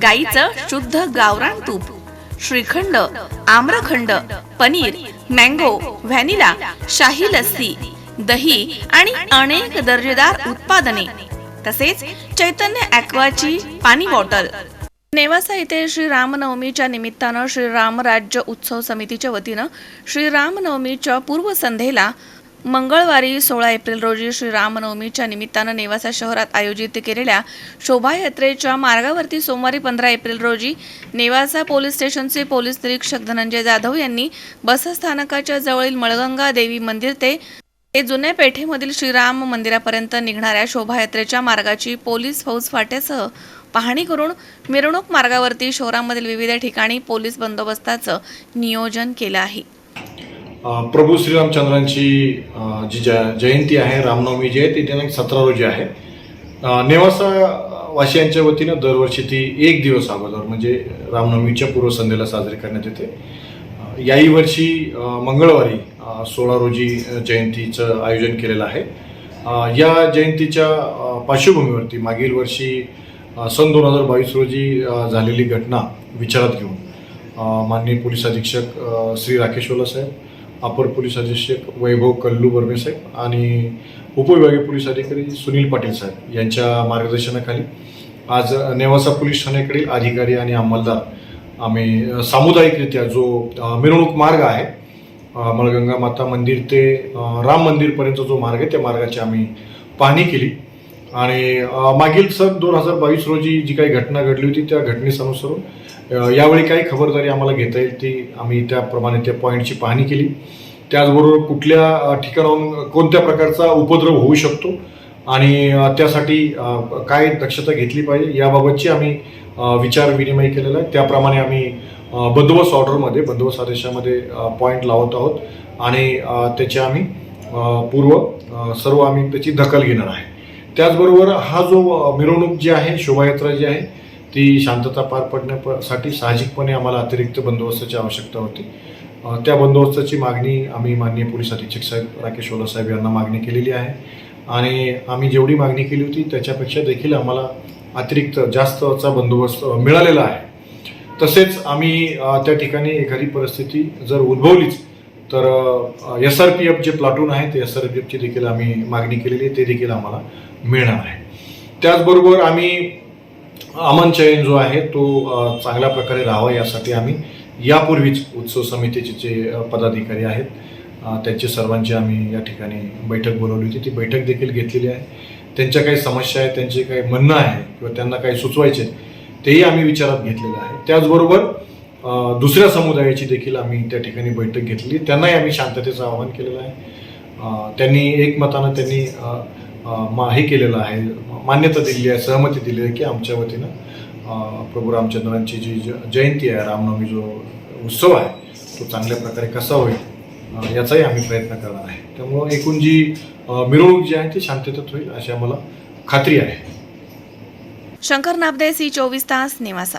गाईचं शुद्ध गावरान तूप श्रीखंड आम्रखंड पनीर मँगो व्हॅनिला शाही लस्सी दही आणि अनेक दर्जेदार उत्पादने. तसेच चैतन्य ॲक्वाची पाणी बॉटल. नेवासा येथे श्री रामनवमीच्या निमित्तानं श्री रामराज्य उत्सव समितीच्या वतीनं श्री रामनवमीच्या पूर्वसंध्येला मंगळवारी सोळा एप्रिल रोजी श्रीरामनवमीच्या निमित्तानं नेवासा शहरात आयोजित केलेल्या शोभायात्रेच्या मार्गावरती सोमवारी पंधरा एप्रिल रोजी नेवासा पोलीस स्टेशनचे पोलीस निरीक्षक धनंजय जाधव यांनी बसस्थानकाच्या जवळील मळगंगा देवी मंदिर ते ते जुन्या पेठेमधील श्रीराम मंदिरापर्यंत निघणाऱ्या शोभायात्रेच्या मार्गाची पोलीस फौज फाट्यासह पाहणी करून मिरवणूक मार्गावरती शहरामधील विविध ठिकाणी पोलीस बंदोबस्ताचं नियोजन केलं आहे. प्रभू श्रीरामचंद्रांची जी जय जयंती आहे रामनवमी जी आहे ती दिनांक सतरा रोजी आहे. नेवासा वासियांच्या वतीनं दरवर्षी ती एक दिवस अगोदर म्हणजे रामनवमीच्या पूर्वसंध्येला साजरी करण्यात येते. याही वर्षी मंगळवारी सोळा रोजी जयंतीचं आयोजन केलेलं आहे. या जयंतीच्या पार्श्वभूमीवरती मागील वर्षी सन दोन हजार बावीस रोजी झालेली घटना विचारात घेऊन माननीय पोलीस अधीक्षक श्री राकेश ओला साहेब अपर पोलीस अधीक्षक वैभव कल्लू बर्मे साहेब आणि उपविभागीय पोलीस अधिकारी सुनील पाटील साहेब यांच्या मार्गदर्शनाखाली. आज नेवासा पोलीस ठाण्याकडील अधिकारी आणि अंमलदार आम्ही सामुदायिकरित्या जो मिरवणूक मार्ग आहे अ, मळगंगा माता मंदिर ते राम मंदिरपर्यंत जो मार्ग आहे त्या मार्गाची आम्ही पाहणी केली. आणि मागील सन दोन हजार बावीस रोजी जी काही घटना घडली होती त्या घटनेस अनुसरून यावेळी काही खबरदारी आम्हाला घेता येईल ती आम्ही त्याप्रमाणे त्या पॉईंटची पाहणी केली. त्याचबरोबर कुठल्या ठिकाणाहून कोणत्या प्रकारचा उपद्रव होऊ शकतो आणि त्यासाठी काय दक्षता घेतली पाहिजे याबाबतची आम्ही विचार विनिमय केलेला आहे. त्याप्रमाणे आम्ही बंदोबस्त ऑर्डरमध्ये बंदोबस्त आदेशामध्ये पॉईंट लावत आहोत आणि त्याचे आम्ही पूर्व सर्व आम्ही त्याची दखल घेणार आहे. त्याचबरोबर हा जो मिरवणूक जी आहे शोभायात्रा जी आहे ती शांतता पार पडण्यासाठी साहजिकपणे आम्हाला अतिरिक्त बंदोबस्ताची आवश्यकता होती. त्या बंदोबस्ताची मागणी आम्ही माननीय पोलीस अधीक्षक साहेब राकेश ओला साहेब यांना मागणी केलेली आहे. आणि आम्ही जेवढी मागणी केली होती त्याच्यापेक्षा देखील आम्हाला अतिरिक्त जास्तचा बंदोबस्त मिळालेला आहे. तसेच आम्ही त्या ठिकाणी एखादी परिस्थिती जर उद्भवलीच तर एस आर पी एफ जे प्लाटून आहे ते एस आर पी एफची देखील आम्ही मागणी केलेली आहे ते देखील आम्हाला मिळणार आहे. त्याचबरोबर आम्ही अमन चयन जो आहे तो चांगल्या प्रकारे राहावा यासाठी आम्ही यापूर्वीच उत्सव समितीचे जे पदाधिकारी आहेत त्यांची सर्वांची आम्ही या ठिकाणी बैठक बोलवली होती. ती बैठक देखील घेतलेली आहे. त्यांच्या काही समस्या आहेत त्यांचे काही म्हणणं आहे किंवा त्यांना काही सुचवायचे तेही आम्ही विचारात घेतलेलं आहे. त्याचबरोबर दुसऱ्या समुदायाची देखील आम्ही त्या ठिकाणी बैठक घेतली. त्यांनाही आम्ही शांततेचं आवाहन केलेलं आहे. त्यांनी एकमतानं त्यांनी मा हे केलेलं आहे मान्यता दिलेली आहे सहमती दिली आहे की आमच्या वतीनं प्रभू रामचंद्रांची जी ज- जयंती आहे रामनवमी जो उत्सव आहे तो चांगल्या प्रकारे कसा होईल याचाही आम्ही प्रयत्न करणार आहे. त्यामुळं एकूण जी मिरवणूक जी आहे ती शांततेत होईल अशी आम्हाला खात्री आहे. शंकर नाबदे सी चोवीस तास निवासा.